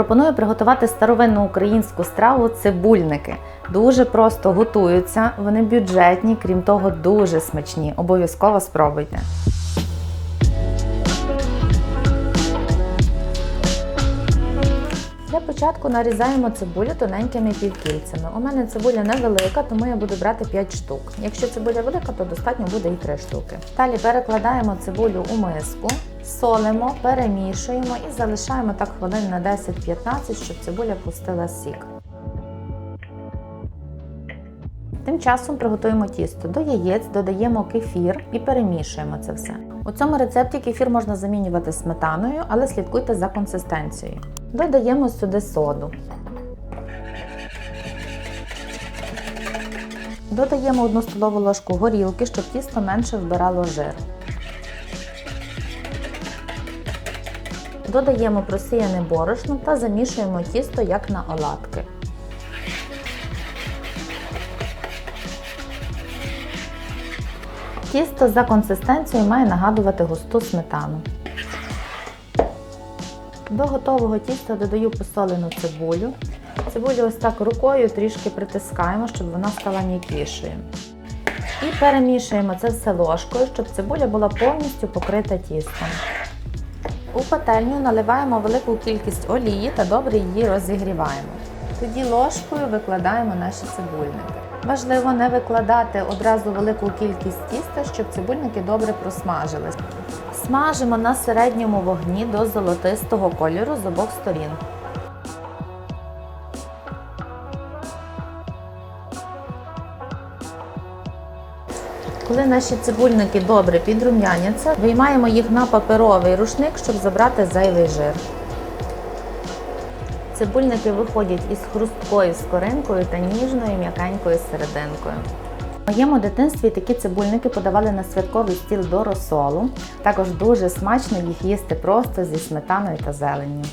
Пропоную приготувати старовинну українську страву цибульники. Дуже просто готуються, вони бюджетні, крім того, дуже смачні. Обов'язково спробуйте. Для початку нарізаємо цибулю тоненькими півкільцями. У мене цибуля невелика, тому я буду брати 5 штук. Якщо цибуля велика, то достатньо буде і 3 штуки. Далі перекладаємо цибулю у миску, солимо, перемішуємо і залишаємо так хвилин на 10-15, щоб цибуля пустила сік. Тим часом приготуємо тісто. До яєць додаємо кефір і перемішуємо це все. У цьому рецепті кефір можна замінювати сметаною, але слідкуйте за консистенцією. Додаємо сюди соду. Додаємо 1 столову ложку горілки, щоб тісто менше вбирало жир. Додаємо просіяне борошно та замішуємо тісто як на оладки. Тісто за консистенцією має нагадувати густу сметану. До готового тіста додаю посолену цибулю. Цибулю ось так рукою трішки притискаємо, щоб вона стала м'якішою. І перемішуємо це все ложкою, щоб цибуля була повністю покрита тістом. У пательню наливаємо велику кількість олії та добре її розігріваємо. Тоді ложкою викладаємо наші цибульники. Важливо не викладати одразу велику кількість тіста, щоб цибульники добре просмажились. Смажимо на середньому вогні до золотистого кольору з обох сторін. Коли наші цибульники добре підрум'яняться, виймаємо їх на паперовий рушник, щоб забрати зайвий жир. Цибульники виходять із хрусткою скоринкою та ніжною м'якенькою серединкою. В моєму дитинстві такі цибульники подавали на святковий стіл до розсолу. Також дуже смачно їх їсти просто зі сметаною та зеленню.